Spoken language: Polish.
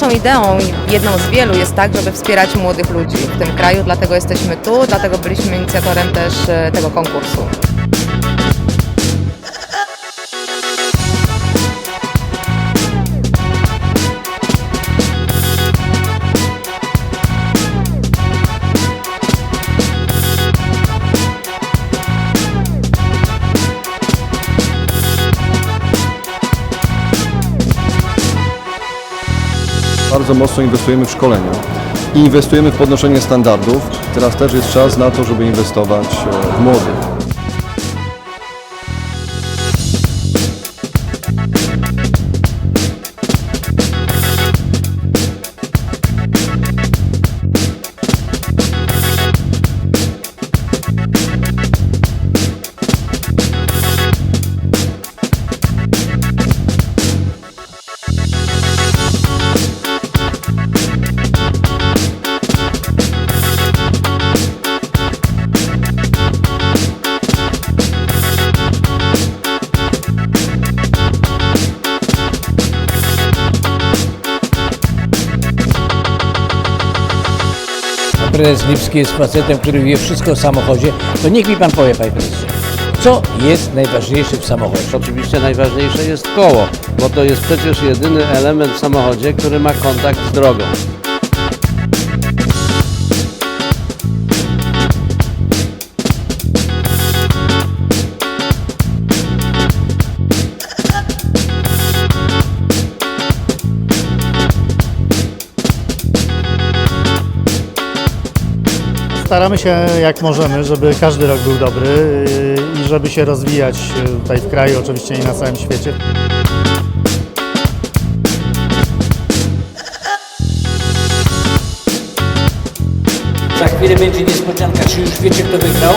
naszą ideą, jedną z wielu, jest tak, żeby wspierać młodych ludzi w tym kraju, dlatego jesteśmy tu, dlatego byliśmy inicjatorem też e, tego konkursu. Bardzo mocno inwestujemy w szkolenia i inwestujemy w podnoszenie standardów. Teraz też jest czas na to, żeby inwestować e, w młodych. Prezes Lipski jest facetem, który wie wszystko o samochodzie, to niech mi pan powie, panie prezesie, co jest najważniejsze w samochodzie? Oczywiście najważniejsze jest koło, bo to jest przecież jedyny element w samochodzie, który ma kontakt z drogą. Staramy się jak możemy, żeby każdy rok był dobry yy, i żeby się rozwijać yy, tutaj w kraju, oczywiście i na całym świecie. Za chwilę będzie niespodzianka, czy już wiecie, kto wygrał?